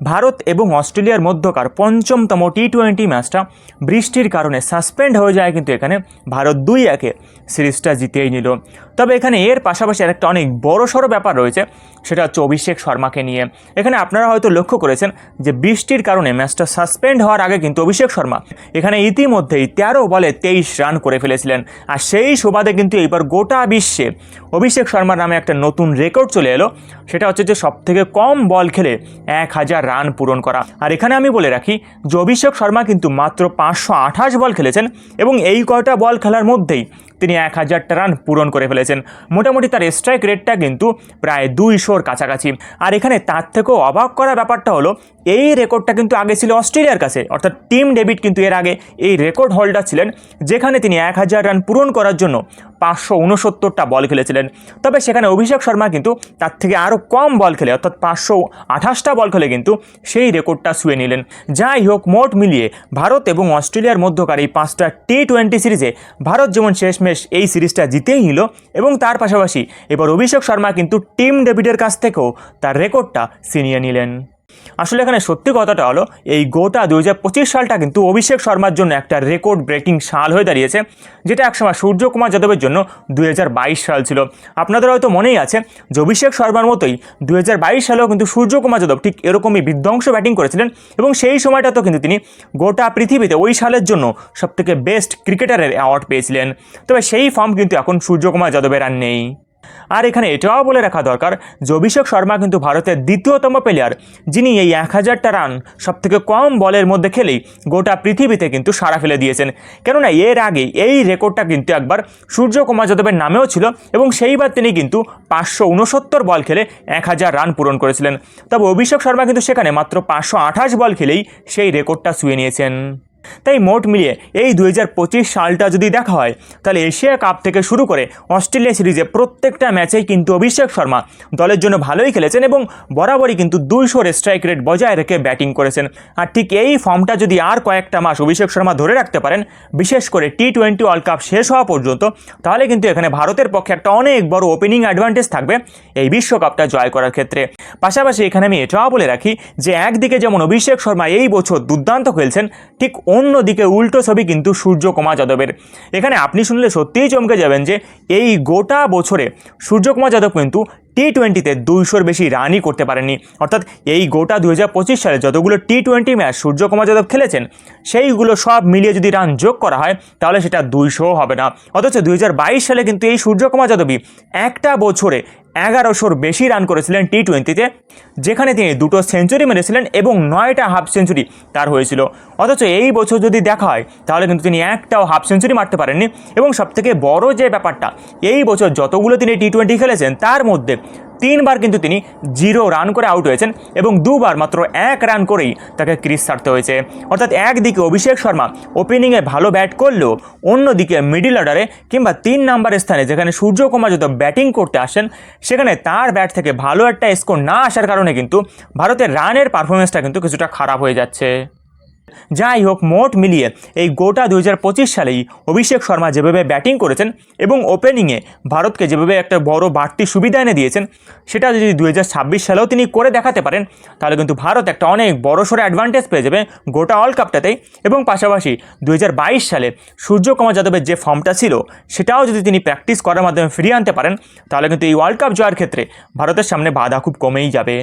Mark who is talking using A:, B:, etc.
A: ভারত এবং অস্ট্রেলিয়ার মধ্যকার পঞ্চমতম টি টোয়েন্টি ম্যাচটা বৃষ্টির কারণে সাসপেন্ড হয়ে যায় কিন্তু এখানে ভারত দুই একে সিরিজটা জিতেই নিল। তবে এখানে এর পাশাপাশি আরেকটা অনেক বড় সড়ো ব্যাপার রয়েছে, সেটা হচ্ছে অভিষেক শর্মাকে নিয়ে। এখানে আপনারা হয়তো লক্ষ্য করেছেন যে বৃষ্টির কারণে ম্যাচটা সাসপেন্ড হওয়ার আগে কিন্তু অভিষেক শর্মা এখানে ইতিমধ্যেই তেরো বলে তেইশ রান করে ফেলেছিলেন। আর সেই সুবাদে কিন্তু এইবার গোটা বিশ্বে অভিষেক শর্মার নামে একটা নতুন রেকর্ড চলে এলো, সেটা হচ্ছে যে সবথেকে কম বল খেলে এক হাজার রান পূরণ করা। আর এখানে আমি বলে রাখি যে অভিষেক শর্মা কিন্তু মাত্র পাঁচশো আঠাশ বল খেলেছেন এবং এই কয়টা বল খেলার মধ্যেই তিনি এক হাজারটা রান পূরণ করে ফেলেছেন। মোটামুটি তার স্ট্রাইক রেটটা কিন্তু প্রায় দুইশোর কাছাকাছি। আর এখানে তার থেকেও অবাক করা ব্যাপারটা হলো, এই রেকর্ডটা কিন্তু আগে ছিল অস্ট্রেলিয়ার কাছে, অর্থাৎ টিম ডেভিড কিন্তু এর আগে এই রেকর্ড হোল্ডার ছিলেন, যেখানে তিনি এক হাজার রান পূরণ করার জন্য পাঁচশো উনসত্তরটা বল খেলেছিলেন। তবে সেখানে অভিষেক শর্মা কিন্তু তার থেকে আরও কম বল খেলে, অর্থাৎ পাঁচশো আঠাশটা বল খেলে কিন্তু সেই রেকর্ডটা শুয়ে নিলেন। যাই হোক, মোট মিলিয়ে ভারত এবং অস্ট্রেলিয়ার মধ্যকার এই পাঁচটা টি টোয়েন্টি সিরিজে ভারত যেমন শেষমেশ এই সিরিজটা জিতেই নিল এবং তার পাশাপাশি এবার অভিষেক শর্মা কিন্তু টিম ডেভিডের কাছ থেকেও তার রেকর্ডটা ছিনিয়ে নিলেন। আসলে এখানে সত্যি কথাটা হলো, এই গোটা দু হাজার পঁচিশ সালটা কিন্তু অভিষেক শর্মার জন্য একটা রেকর্ড ব্রেকিং সাল হয়ে দাঁড়িয়েছে, যেটা একসময় সূর্যকুমার যাদবের জন্য দুই হাজার বাইশ সাল ছিল। আপনাদের হয়তো মনেই আছে যে অভিষেক শর্মার মতোই দুই হাজার বাইশ সালেও কিন্তু সূর্যকুমার যাদব ঠিক এরকমই বিধ্বংস ব্যাটিং করেছিলেন এবং সেই সময়টাতেও কিন্তু তিনি গোটা পৃথিবীতে ওই সালের জন্য সবথেকে বেস্ট ক্রিকেটারের অ্যাওয়ার্ড পেয়েছিলেন। তবে সেই ফর্ম কিন্তু এখন সূর্যকুমার যাদবের আর নেই। আর এখানে এটাও বলে রাখা দরকার, যে অভিষেক শর্মা কিন্তু ভারতের দ্বিতীয়তম প্লেয়ার যিনি এই এক হাজারটা রান সবথেকে কম বলের মধ্যে খেলেই গোটা পৃথিবীতে কিন্তু সারা ফেলে দিয়েছেন। কেননা এর আগে এই রেকর্ডটা কিন্তু একবার সূর্যকুমার যাদবের নামেও ছিল এবং সেইবার তিনি কিন্তু পাঁচশো উনসত্তর বল খেলে এক হাজার রান পূরণ করেছিলেন। তবে অভিষেক শর্মা কিন্তু সেখানে মাত্র পাঁচশো আঠাশ বল খেলেই সেই রেকর্ডটা ছুঁয়ে নিয়েছেন। তাই মোট মিলিয়ে এই দু হাজার পঁচিশ সালটা যদি দেখা হয়, তাহলে এশিয়া কাপ থেকে শুরু করে অস্ট্রেলিয়া সিরিজে প্রত্যেকটা ম্যাচেই কিন্তু অভিষেক শর্মা দলের জন্য ভালোই খেলেছেন এবং বরাবরই কিন্তু দুইশোর স্ট্রাইক রেট বজায় রেখে ব্যাটিং করেছেন। আর ঠিক এই ফর্মটা যদি আর কয়েকটা মাস অভিষেক শর্মা ধরে রাখতে পারেন, বিশেষ করে টি টোয়েন্টি ওয়ার্ল্ড কাপ শেষ হওয়া পর্যন্ত, তাহলে কিন্তু এখানে ভারতের পক্ষে একটা অনেক বড় ওপেনিং অ্যাডভান্টেজ থাকবে এই বিশ্বকাপটা জয় করার ক্ষেত্রে। পাশাপাশি এখানে আমি এটাও বলে রাখি যে, একদিকে যেমন অভিষেক শর্মা এই বছর দুর্দান্ত খেলছেন, ঠিক অন্যদিকে উল্টো ছবি কিন্তু সূর্যকুমার যাদবের। এখানে আপনি শুনলে সত্যিই চমকে যাবেন যে এই গোটা বছরে সূর্যকুমার যাদব কিন্তু টি টোয়েন্টিতে দুইশোর বেশি রানই করতে পারেননি। অর্থাৎ এই গোটা দুই হাজার পঁচিশ সালে যতগুলো T twenty match Suryakumar Yadav খেলেছেন, সেইগুলো সব মিলিয়ে যদি রান যোগ করা হয়, তাহলে সেটা দুইশোও হবে না। অথচ দুই হাজার বাইশ সালে কিন্তু এই সূর্যকুমার যাদবই একটা বছরে এগারোশোর বেশি রান করেছিলেন টি টোয়েন্টিতে যেখানে তিনি দুটো সেঞ্চুরি মেরেছিলেন এবং নয়টা হাফ সেঞ্চুরি তার হয়েছিল। অথচ এই বছর যদি দেখা হয়, তাহলে কিন্তু তিনি একটাও হাফ সেঞ্চুরি মারতে পারেননি। এবং সবথেকে বড় যে ব্যাপারটা, এই বছর যতগুলো তিনি টি টোয়েন্টি খেলেছেন, তার মধ্যে তিনবার কিন্তু তিনি জিরো রান করে আউট হয়েছেন এবং দুবার মাত্র এক রান করেই তাকে ক্রিজ ছাড়তে হয়েছে। অর্থাৎ একদিকে অভিষেক শর্মা ওপেনিংয়ে ভালো ব্যাট করলেও অন্যদিকে মিডিল অর্ডারে কিংবা তিন নাম্বার স্থানে যেখানে সূর্যকুমার যত ব্যাটিং করতে আসেন, সেখানে তার ব্যাট থেকে ভালো একটা স্কোর না আসার কারণে কিন্তু ভারতের রানের পারফরমেন্সটা কিন্তু কিছুটা খারাপ হয়ে যাচ্ছে। যাই হোক, মোট মিলিয়ে এই গোটা দুই হাজার পঁচিশ সালেই অভিষেক শর্মা যেভাবে ব্যাটিং করেছেন এবং ওপেনিংয়ে ভারতকে যেভাবে একটা বড় বাড়তি সুবিধা এনে দিয়েছেন, সেটা যদি দুই হাজার ছাব্বিশ সালেও তিনি করে দেখাতে পারেন, তাহলে কিন্তু ভারত একটা অনেক বড় সড়ো অ্যাডভান্টেজ পেয়ে যাবে গোটা ওয়ার্ল্ড কাপটাতেই এবং পাশাপাশি দুই হাজার বাইশ সালে সূর্যকুমার যাদবের যে ফর্মটা ছিল, সেটাও যদি তিনি প্র্যাকটিস করার মাধ্যমে ফিরিয়ে আনতে পারেন, তাহলে কিন্তু এই ওয়ার্ল্ড কাপ জয়ের ক্ষেত্রে ভারতের সামনে বাধা খুব কমেই যাবে।